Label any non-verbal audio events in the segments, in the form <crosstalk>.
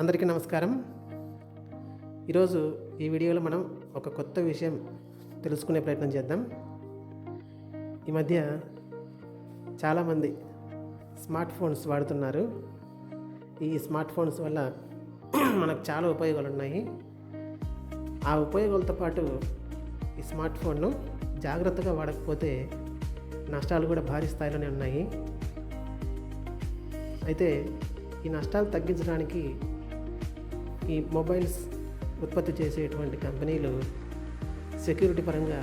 అందరికీ నమస్కారం. ఈరోజు ఈ వీడియోలో మనం ఒక కొత్త విషయం తెలుసుకునే ప్రయత్నం చేద్దాం. ఈ మధ్య చాలామంది స్మార్ట్ ఫోన్స్ వాడుతున్నారు. ఈ స్మార్ట్ ఫోన్స్ వల్ల <clears throat> మనకు చాలా ఉపయోగాలు ఉన్నాయి. ఆ ఉపయోగాలతో పాటు ఈ స్మార్ట్ ఫోన్ను జాగ్రత్తగా వాడకపోతే నష్టాలు కూడా భారీ స్థాయిలోనే ఉన్నాయి. అయితే ఈ నష్టాలు తగ్గించడానికి ఈ మొబైల్స్ ఉత్పత్తి చేసేటువంటి కంపెనీలు సెక్యూరిటీ పరంగా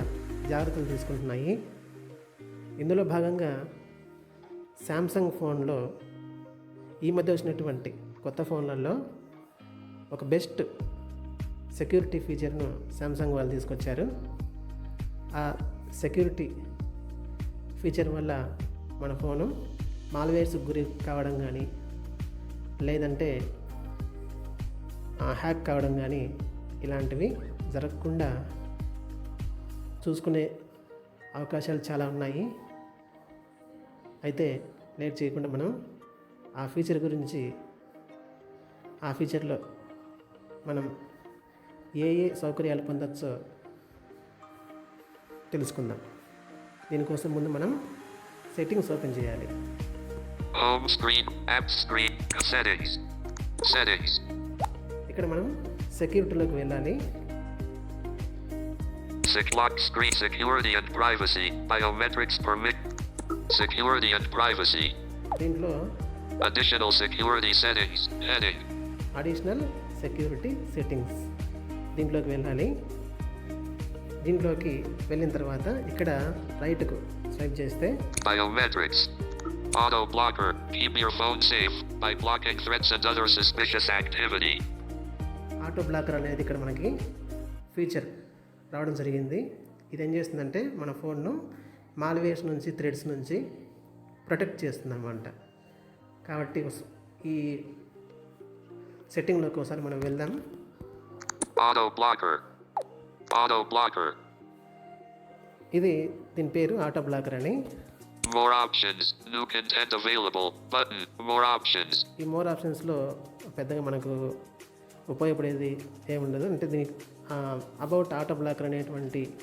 జాగ్రత్తలు తీసుకుంటున్నాయి. ఇందులో భాగంగా శాంసంగ్ ఫోన్లో ఈ మధ్య వచ్చినటువంటి కొత్త ఫోన్లలో ఒక బెస్ట్ సెక్యూరిటీ ఫీచర్ను శాంసంగ్ వాళ్ళు తీసుకొచ్చారు. ఆ సెక్యూరిటీ ఫీచర్ వల్ల మన ఫోను మాల్వేర్స్ గురి కావడం కానీ లేదంటే హ్యాక్ కావడం కానీ ఇలాంటివి జరగకుండా చూసుకునే అవకాశాలు చాలా ఉన్నాయి అయితే లేట్ చేయకుండా మనం ఆ ఫీచర్ గురించి ఆ ఫీచర్లో మనం ఏ ఏ సౌకర్యాలు పొందొచ్చో తెలుసుకుందాం దీనికోసం ముందు మనం సెట్టింగ్స్ ఓపెన్ చేయాలి home screen app screen settings. Settings. ఇక్కడ మనం సెక్యూరిటీలోకి వెళ్ళాలి lock screen security and privacy. Biometrics permit. Security and privacy. దీంట్లో Additional security settings. Heading. Additional security settings దీంట్లోకి వెళ్ళాలి దీంట్లోకి వెళ్ళిన తర్వాత ఇక్కడ రైట్కు స్వైప్ చేస్తే Biometrics. Auto blocker. Keep your phone safe by blocking threats and other suspicious activity. Auto blocker అనేది ఇక్కడ మనకి ఫీచర్ రావడం జరిగింది ఇది ఏం చేస్తుందంటే మన ఫోన్ను మాల్వేర్స్ నుంచి థ్రెడ్స్ నుంచి ప్రొటెక్ట్ చేస్తుంది అనమాట కాబట్టి ఈ సెట్టింగ్లోకి ఒకసారి మనం వెళ్దాం Auto blocker. Auto blocker. ఇది దీని పేరు ఆటో బ్లాకర్ అని More options. New content available. Button. More options. ఈ మోర్ ఆప్షన్స్లో పెద్దగా మనకు ఉపయోగపడేది ఏముండదు. అంటే దీని అబౌట్ ఆటో బ్లాకర్ అనేటువంటి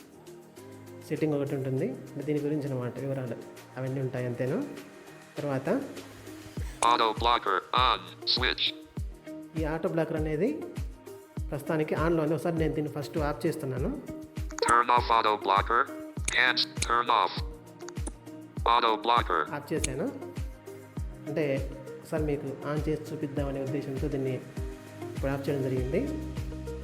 సెట్టింగ్ ఒకటి ఉంటుంది. దీని గురించి అనమాట వివరాలు అవన్నీ ఉంటాయి అంతేను? తర్వాత. ఈ ఆటో బ్లాకర్ అనేది ప్రస్తుతానికి ఆన్లో ఉంది ఒకసారి నేను దీన్ని ఫస్ట్ ఆఫ్ చేస్తున్నాను. ఆఫ్ చేశాను. అంటే ఒకసారి మీకు ఆన్ చేసి చూపిద్దామనే ఉద్దేశంతో దీన్ని ఇప్పుడు ఆఫ్ చేయడం జరిగింది.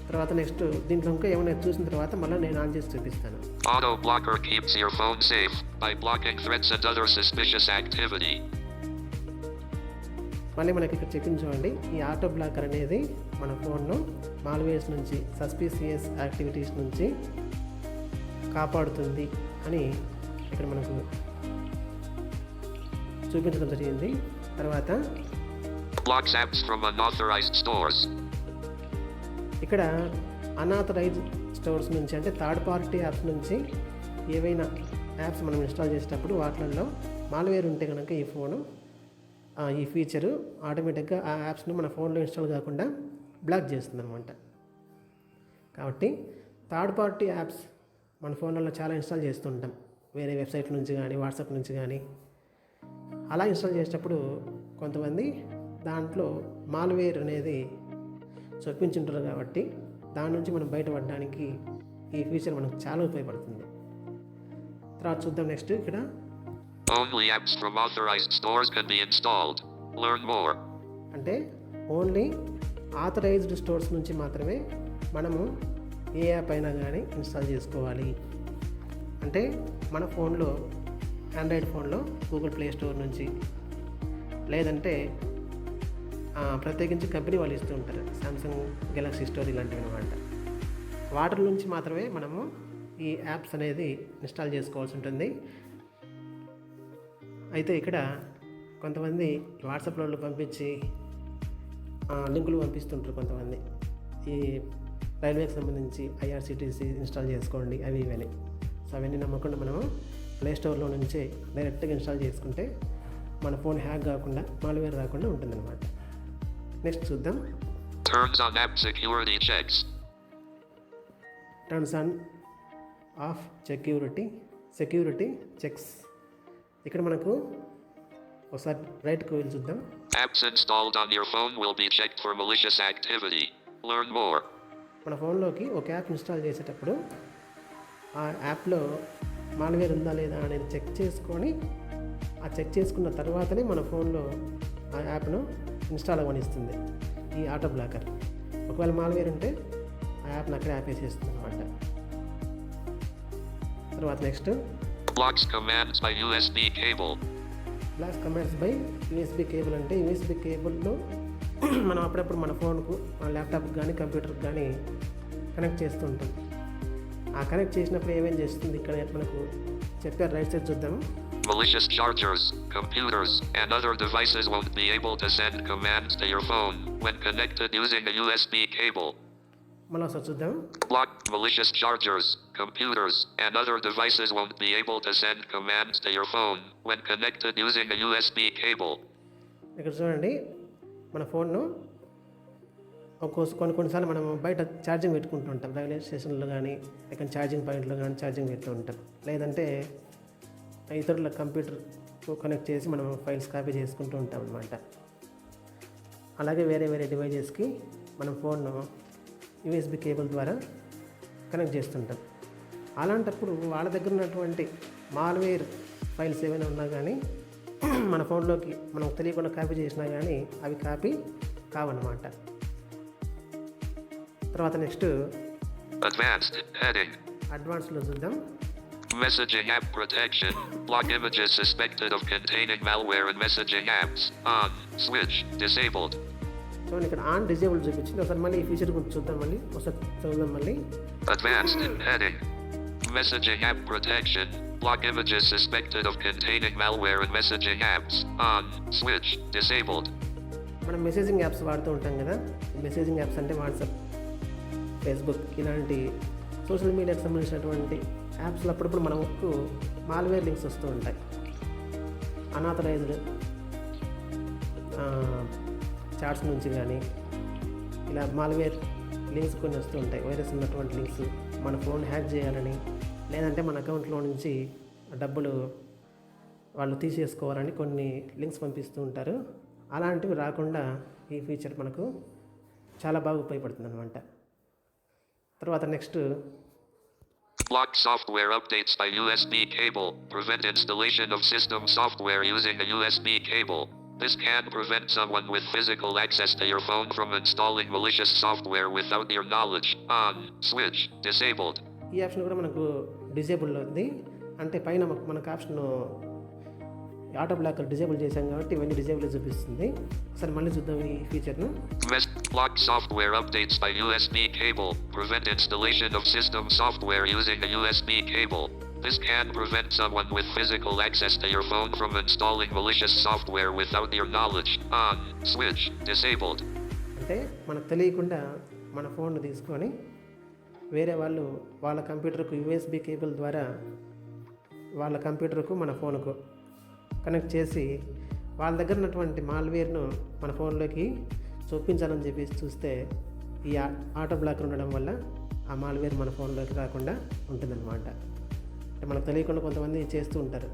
తర్వాత నెక్స్ట్ దీంట్లో ఇంకా ఏమైనా చూసిన తర్వాత మళ్ళీ నేను ఆన్ చేసి చూపిస్తాను. Auto blocker keeps your phone safe by blocking threats and other suspicious activity. మళ్ళీ మనకి ఇక్కడ చెప్పింది చూడండి. ఈ ఆటో బ్లాకర్ అనేది మన ఫోన్ను మాల్వేస్ నుంచి సస్పీసియస్ యాక్టివిటీస్ నుంచి కాపాడుతుంది అని ఇక్కడ మనకు చూపించడం జరిగింది. తర్వాత Blocks apps from unauthorized stores. ఇక్కడ అనాథరైజ్ స్టోర్స్ నుంచి అంటే థర్డ్ పార్టీ యాప్స్ నుంచి ఏవైనా యాప్స్ మనం ఇన్స్టాల్ చేసేటప్పుడు వాటిల్లో మాల్వేర్ ఉంటే కనుక ఈ ఫోను ఈ ఫీచరు ఆటోమేటిక్గా ఆ యాప్స్ను మన ఫోన్లో ఇన్స్టాల్ కాకుండా బ్లాక్ చేస్తుంది అనమాట కాబట్టి థర్డ్ పార్టీ యాప్స్ మన ఫోన్లలో చాలా ఇన్స్టాల్ చేస్తుంటాం. వేరే వెబ్సైట్ నుంచి కానీ వాట్సాప్ నుంచి కానీ అలా ఇన్స్టాల్ చేసేటప్పుడు కొంతమంది దాంట్లో మాల్వేర్ అనేది చొప్పించుంటారు కాబట్టి దాని నుంచి మనం బయటపడడానికి ఈ ఫీచర్ మనకు చాలా ఉపయోగపడుతుంది తర్వాత చూద్దాం నెక్స్ట్ ఇక్కడ Only apps from authorized stores can be installed. Learn more. అంటే ఓన్లీ ఆథరైజ్డ్ స్టోర్స్ నుంచి మాత్రమే మనము ఏ యాప్ అయినా కానీ ఇన్స్టాల్ చేసుకోవాలి అంటే మన ఫోన్లో ఆండ్రాయిడ్ ఫోన్లో గూగుల్ ప్లే స్టోర్ నుంచి లేదంటే ప్రత్యేకించి కంపెనీ వాళ్ళు ఇస్తూ ఉంటారు. సామ్సంగ్ గెలాక్సీ స్టోర్ ఇలాంటివి అనమాట వాటర్ నుంచి మాత్రమే మనము ఈ యాప్స్ అనేది ఇన్స్టాల్ చేసుకోవాల్సి ఉంటుంది. అయితే ఇక్కడ కొంతమంది వాట్సాప్లో పంపించి లింకులు పంపిస్తుంటారు కొంతమంది. ఈ రైల్వేకి సంబంధించి ఐఆర్సిటీసీ ఇన్స్టాల్ చేసుకోండి అవి ఇవని సో అవన్నీ నమ్మకుండా మనము ప్లే స్టోర్లో నుంచే డైరెక్ట్గా ఇన్స్టాల్ చేసుకుంటే మన ఫోన్ హ్యాక్ కాకుండా మాల్వేర్ రాకుండా ఉంటుందన్నమాట. నెక్స్ట్ చూద్దాం Turns on app security checks. Turns on off security security checks ఇక్కడ మనకు ఒకసారి రైట్కి వెళ్ళి చూద్దాం Apps installed on your phone will be checked for malicious activity. Learn more. మన ఫోన్లోకి ఒక యాప్ ఇన్స్టాల్ చేసేటప్పుడు ఆ యాప్లో మాల్వేర్ ఉందా లేదా అనేది చెక్ చేసుకొని ఆ చెక్ చేసుకున్న తర్వాతనే మన ఫోన్లో ఆ యాప్ను ఇన్స్టాల్ అవ్వనిస్తుంది. ఈ ఆటో బ్లాకర్. ఒకవేళ మాల్వేర్ ఉంటే ఆ యాప్ని అక్కడే ఆపేసేస్తుంది అనమాట తర్వాత next. Blocks commands by USB cable. Block commands by USB cable అంటే యూఎస్బి కేబుల్లో మనం అప్పుడప్పుడు మన ఫోన్కు మన ల్యాప్టాప్కి కానీ కంప్యూటర్కి కానీ కనెక్ట్ చేస్తూ ఉంటాం. ఆ కనెక్ట్ చేసినప్పుడు ఏమేం చేస్తుంది? ఇక్కడ మనకు చెప్పారు రైట్ సైడ్ చూద్దాము Malicious chargers, computers, and other devices won't be able to send commands to your phone when connected using a USB cable. మళ్ళీ ఒకసారి చూద్దాం Block malicious chargers, computers, and other devices won't be able to send commands to your phone when connected using a USB cable. ఇక్కడ చూడండి మన ఫోన్ను ఒక్కో కొన్ని కొన్నిసార్లు మనం బయట ఛార్జింగ్ పెట్టుకుంటూ ఉంటాం రైల్వే స్టేషన్లో కానీ ఎక్కడ ఛార్జింగ్ పాయింట్లో కానీ ఛార్జింగ్ పెడుతూ ఉంటాం లేదంటే ఇతరుల కంప్యూటర్ కనెక్ట్ చేసి మనం ఫైల్స్ కాపీ చేసుకుంటూ ఉంటాం అనమాట అలాగే వేరే వేరే డివైజెస్కి మనం ఫోన్ను యూఎస్బి కేబుల్ ద్వారా కనెక్ట్ చేస్తుంటాం. అలాంటప్పుడు వాళ్ళ దగ్గర ఉన్నటువంటి మాల్వేర్ ఫైల్స్ ఏమైనా ఉన్నా కానీ <clears throat> మన ఫోన్లోకి మనం తెలియకుండా కాపీ చేసినా కానీ అవి కాపీ కావన్నమాట. తర్వాత నెక్స్ట్. అడ్వాన్స్లో చూద్దాం. Messaging app protection. Block images suspected of containing malware in messaging apps. On. Switch. Disabled. చూడండి ఇక్కడ ఆన్ డిజేబుల్ చూపించింది ఒకసారి మళ్ళీ ఈ ఫీచర్ గురించి చూద్దాం మళ్ళీ ఒకసారి చూద్దాం మళ్ళీ Advanced heading. Messaging app protection. Block images suspected of containing malware in messaging apps. On. Switch. Disabled. మనం మెసేజింగ్ యాప్స్ వాడుతూ ఉంటాం కదా మెసేజింగ్ యాప్స్ అంటే వాట్సాప్ ఫేస్బుక్ ఇలాంటి సోషల్ మీడియాకి సంబంధించినటువంటి యాప్స్లో అప్పుడప్పుడు మన మనకు మాల్వేర్ లింక్స్ వస్తూ ఉంటాయి. అనాథరైజ్డ్ చాట్స్ నుంచి కానీ ఇలా మాల్వేర్ లింక్స్ కొన్ని వస్తూ ఉంటాయి. వైరస్ ఉన్నటువంటి లింక్స్ మన ఫోన్ హ్యాక్ చేయాలని లేదంటే మన అకౌంట్లో నుంచి డబ్బులు వాళ్ళు తీసేసుకోవాలని కొన్ని లింక్స్ పంపిస్తూ ఉంటారు. అలాంటివి రాకుండా ఈ ఫీచర్ మనకు చాలా బాగా ఉపయోగపడుతుంది అనమాట తర్వాత next Block software updates by USB cable. Prevent installation of system software using a USB cable. This can prevent someone with physical access to your phone from installing malicious software without your knowledge. On. Switch. Disabled. ఈ option కూడా మనకు డిజేబుల్లో ఉంది అంటే పైన మనకు option auto black disable చేశాం కాబట్టి ఇవన్నీ డిజేబుల్ చూపిస్తుంది ఒకసారి మళ్ళీ చూద్దాం ఈ ఫీచర్ను block software updates by USB cable. Prevent installation of system software using a USB cable. This can prevent someone with physical access to your phone from installing malicious software without your knowledge. On. Switch. Disabled. అంటే మనకు తెలియకుండా మన phone తీసుకొని వేరే వాళ్ళు వాళ్ళ కంప్యూటర్కు USB cable ద్వారా వాళ్ళ కంప్యూటర్కు మన ఫోన్కు కనెక్ట్ చేసి వాళ్ళ దగ్గర ఉన్నటువంటి మాల్వేర్ను మన ఫోన్లోకి చూపించాలని చెప్పేసి చూస్తే ఈ ఆటో బ్లాక్ ఉండడం వల్ల ఆ మాల్వేర్ మన ఫోన్లోకి రాకుండా ఉంటుందన్నమాట. అంటే మనకు తెలియకుండా కొంతమంది చేస్తూ ఉంటారు.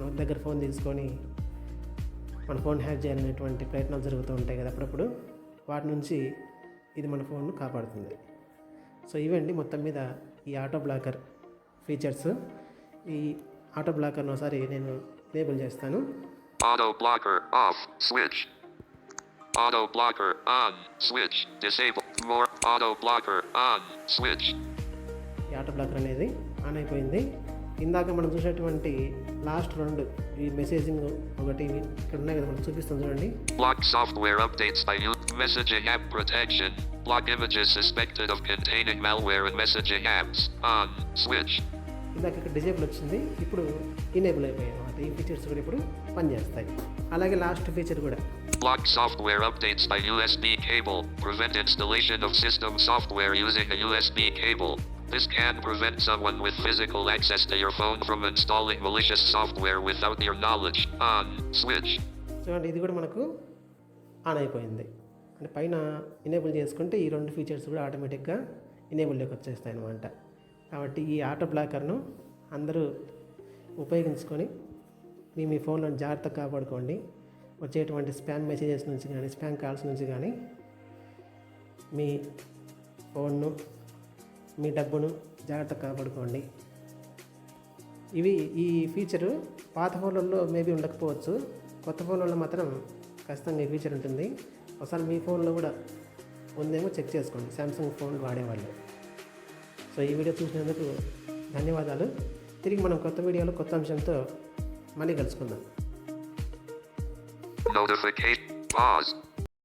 మన దగ్గర ఫోన్ తీసుకొని మన ఫోన్ హ్యాక్ చేయాలనేటువంటి ప్రయత్నాలు జరుగుతూ ఉంటాయి కదా అప్పుడప్పుడు. వాటి నుంచి ఇది మన ఫోన్ను కాపాడుతుంది. సో ఇవండి మొత్తం మీద ఈ ఆటో బ్లాకర్ ఫీచర్స్. ఈ ఆటో బ్లాకర్ను ఒకసారి నేను ఎనేబుల్ చేస్తాను blocker off. Switch. Auto blocker on. Switch. Disabled. More. Auto blocker on. Switch. ఈ ఆటో బ్లాకర్ అనేది ఆన్ అయిపోయింది ఇందాక మనం చూసేటువంటి లాస్ట్ రెండు ఈ మెసేజింగ్ ఒకటి ఇక్కడ ఉన్నాయి కదా మనం చూపిస్తాం చూడండి software updates by you. Messaging app protection. Block images suspected of containing malware in messaging apps. On. Switch. ఇందాక ఇక్కడ డిజేబుల్ వచ్చింది ఇప్పుడు ఇనేబుల్ అనమాట ఈ ఫీచర్స్ కూడా ఇప్పుడు పనిచేస్తాయి అలాగే లాస్ట్ ఫీచర్ కూడా Block software updates by USB cable. Prevent installation of system software using a USB cable. This can prevent someone with physical access to your phone from installing malicious software without your knowledge. On. Switch. చూడండి ఇది కూడా మనకు on అయిపోయింది అంటే పైన enable చేసుకుంటే ఈ రెండు ఫీచర్స్ కూడా ఆటోమేటిక్గా ఎనేబుల్లోకి వచ్చేస్తాయి అన్నమాట కాబట్టి ఈ ఆటో బ్లాకర్ను అందరూ ఉపయోగించుకొని మీ మీ ఫోన్లో జాగ్రత్తగా కాపాడుకోండి. వచ్చేటువంటి స్పామ్ మెసేజెస్ నుంచి కానీ స్పామ్ కాల్స్ నుంచి కానీ మీ ఫోన్ను మీ డబ్బును జాగ్రత్తగా కాపాడుకోండి. ఇవి ఈ ఫీచరు పాత ఫోన్లలో మేబీ ఉండకపోవచ్చు. కొత్త ఫోన్లలో మాత్రం ఖచ్చితంగా ఈ ఫీచర్ ఉంటుంది. ఒకసారి మీ ఫోన్లో కూడా ఉందేమో చెక్ చేసుకోండి. శాంసంగ్ ఫోన్ వాడేవాళ్ళు. సో ఈ వీడియో చూసినందుకు ధన్యవాదాలు. తిరిగి మనం కొత్త వీడియోలో కొత్త అంశంతో మళ్ళీ కలుసుకుందాం Notification. Pause.